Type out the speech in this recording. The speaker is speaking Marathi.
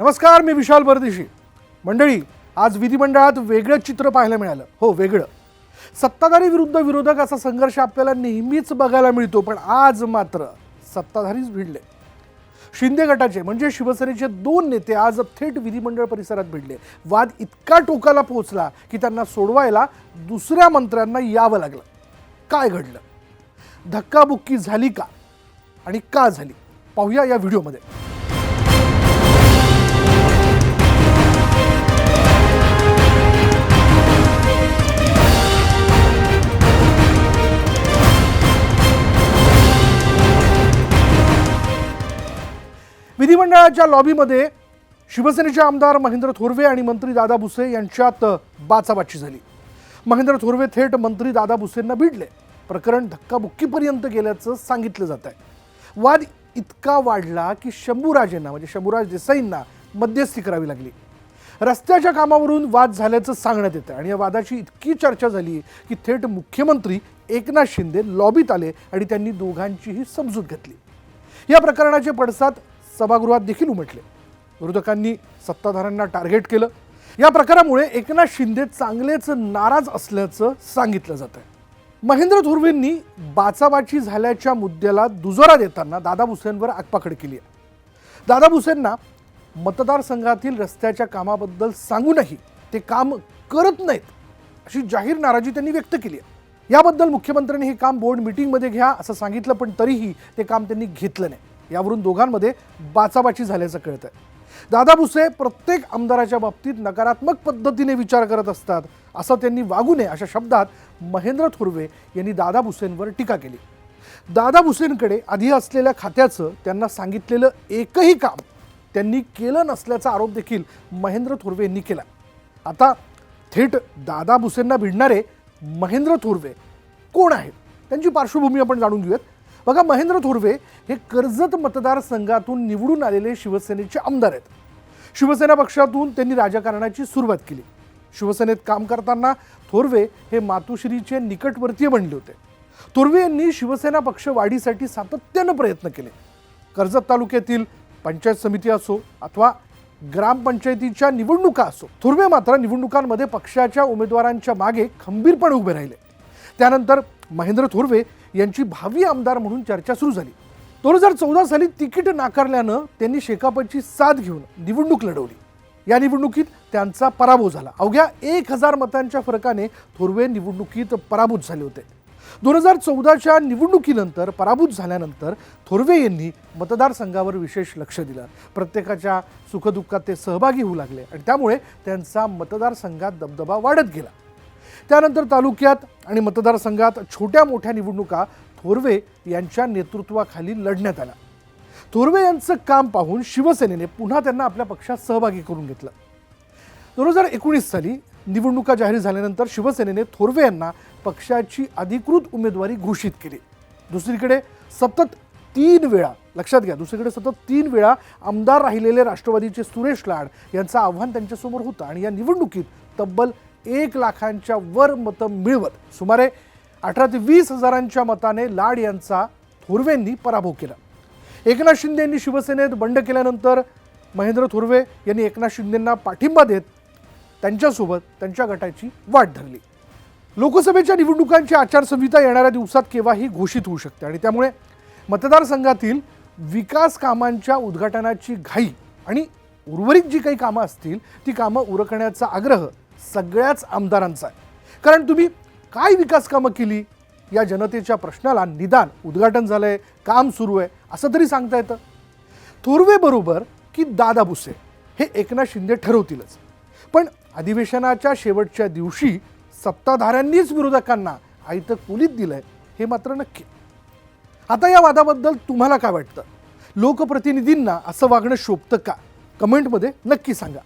नमस्कार मी विशाल परदेशी मंडळी आज विधिमंडळात वेगळं चित्र पाहायला मिळालं. हो वेगळं. सत्ताधारी विरुद्ध विरोधक असा संघर्ष आपल्याला नेहमीच बघायला मिळतो पण आज मात्र सत्ताधारीच भिडले. शिंदे गटाचे म्हणजे शिवसेनेचे दोन नेते आज थेट विधिमंडळ परिसरात भिडले. वाद इतका टोकाला पोहोचला की त्यांना सोडवायला दुसऱ्या मंत्र्यांना यावं लागलं. काय घडलं? धक्काबुक्की झाली का? आणि का झाली? पाहूया या व्हिडिओमध्ये. विधिमंडळाच्या लॉबीमध्ये शिवसेनेचे आमदार महेंद्र थोरवे आणि मंत्री दादा भुसे यांच्यात बाचाबाची झाली. महेंद्र थोरवे थेट मंत्री दादा भुसेंना भिडले. प्रकरण धक्काबुक्कीपर्यंत गेल्याचं सांगितलं जात आहे वाद इतका वाढला की शंभूराजेंना म्हणजे शंभूराज देसाईंना मध्यस्थी करावी लागली. रस्त्याच्या कामावरून वाद झाल्याचं सांगण्यात येतं आणि या वादाची इतकी चर्चा झाली की थेट मुख्यमंत्री एकनाथ शिंदे लॉबीत आले आणि त्यांनी दोघांचीही समजूत घेतली. या प्रकरणाचे पडसाद सभागृहात देखील उमटले. विरोधकांनी सत्ताधाऱ्यांना टार्गेट केलं. या प्रकारामुळे एकनाथ शिंदे चांगलेच नाराज असल्याचं सांगितलं जात आहे महेंद्र धुर्वेंनी बाचाबाची झाल्याच्या मुद्द्याला दुजोरा देताना दादा भुसेंवर आगपाखड केली आहे. दादा भुसेंना मतदारसंघातील रस्त्याच्या कामाबद्दल सांगूनही ते काम करत नाहीत अशी जाहीर नाराजी त्यांनी व्यक्त केली आहे. याबद्दल मुख्यमंत्र्यांनी हे काम बोर्ड मिटिंगमध्ये घ्या असं सांगितलं पण तरीही ते काम त्यांनी घेतलं नाही. यावरून दोघांमध्ये बाचाबाची झाल्याचं कळत आहे दादा भुसे प्रत्येक आमदाराच्या बाबतीत नकारात्मक पद्धतीने विचार करत असतात असं त्यांनी वागू नये अशा शब्दात महेंद्र थुर्वे यांनी दादा भुसेंवर टीका केली. दादा भुसेंकडे आधी असलेल्या खात्याचं त्यांना सांगितलेलं एकही काम त्यांनी केलं नसल्याचा आरोप देखील महेंद्र थोरवे यांनी केला. आता थेट दादा भुसेंना भिडणारे महेंद्र थोरवे कोण आहेत? त्यांची पार्श्वभूमी आपण जाणून घेऊयात. बघा महेंद्र थोरवे हे कर्जत मतदारसंघातून निवडून आलेले शिवसेनेचे आमदार आहेत. शिवसेना पक्षातून त्यांनी राजकारणाची सुरुवात केली. शिवसेनेत काम करताना थोरवे हे मातोश्रीचे निकटवर्तीय बनले होते. थोरवे यांनी शिवसेना पक्ष वाढीसाठी सातत्यानं प्रयत्न केले. कर्जत तालुक्यातील पंचायत समिती असो अथवा ग्रामपंचायतीच्या निवडणुका असो थोरवे मात्र निवडणुकांमध्ये पक्षाच्या उमेदवारांच्या मागे खंबीरपणे उभे राहिले. त्यानंतर महेंद्र थोरवे यांची भावी आमदार म्हणून चर्चा सुरू झाली. दोन हजार चौदा साली तिकीट नाकारल्यानं त्यांनी शेकापची साथ घेऊन निवडणूक लढवली. या निवडणुकीत त्यांचा पराभव झाला. अवघ्या एक हजार मतांच्या फरकाने थोरवे निवडणुकीत पराभूत झाले होते. दोन हजार चौदाच्या निवडणुकीनंतर पराभूत झाल्यानंतर थोरवे यांनी मतदारसंघावर विशेष लक्ष दिलं. प्रत्येकाच्या सुखदुःखात ते सहभागी होऊ लागले आणि त्यामुळे त्यांचा मतदारसंघात दबदबा वाढत गेला. त्यानंतर तालुक्यात आणि मतदारसंघात छोट्या मोठ्या निवडणुका थोरवे यांच्या नेतृत्वाखाली लढण्यात आल्या. थोरवे यांचं काम पाहून शिवसेनेने पुन्हा त्यांना आपल्या पक्षात सहभागी करून घेतलं. दोन हजार एकोणीस साली निवडणुका जाहीर झाल्यानंतर शिवसेनेने थोरवे यांना पक्षाची अधिकृत उमेदवारी घोषित केली. दुसरीकडे सतत तीन वेळा लक्षात घ्या दुसरीकडे सतत तीन वेळा आमदार राहिलेले राष्ट्रवादीचे सुरेश लाड यांचं आव्हान त्यांच्यासमोर होतं आणि या निवडणुकीत तब्बल एक लाखांच्या वर मतं मिळवत. सुमारे अठरा ते वीस हजारांच्या मताने लाड यांचा थोरवेंनी पराभव केला. एकनाथ शिंदे यांनी शिवसेनेत बंड केल्यानंतर महेंद्र थोरवे यांनी एकनाथ शिंदेंना पाठिंबा देत त्यांच्यासोबत त्यांच्या गटाची वाट धरली. लोकसभेच्या निवडणुकांची आचारसंहिता येणाऱ्या दिवसात केव्हाही घोषित होऊ शकते आणि त्यामुळे मतदारसंघातील विकास कामांच्या उद्घाटनाची घाई आणि उर्वरित जी काही कामं असतील ती कामं उरकण्याचा आग्रह सगळ्याच आमदारांचा आहे. कारण तुम्ही काय विकास कामं केली? या जनतेच्या प्रश्नाला निदान उद्घाटन झालंय काम सुरू आहे असं तरी सांगता येतं? थोरवेबरोबर की दादा भुसे हे एकनाथ शिंदे ठरवतीलच. पण अधिवेशनाच्या शेवटच्या दिवशी सत्ताधाऱ्यांनीच विरोधकांना आयतं कुलीत दिलंय हे मात्र नक्की. आता या वादाबद्दल तुम्हाला काय वाटतं? लोकप्रतिनिधींना असं वागणं शोभतं का? कमेंटमध्ये नक्की सांगा.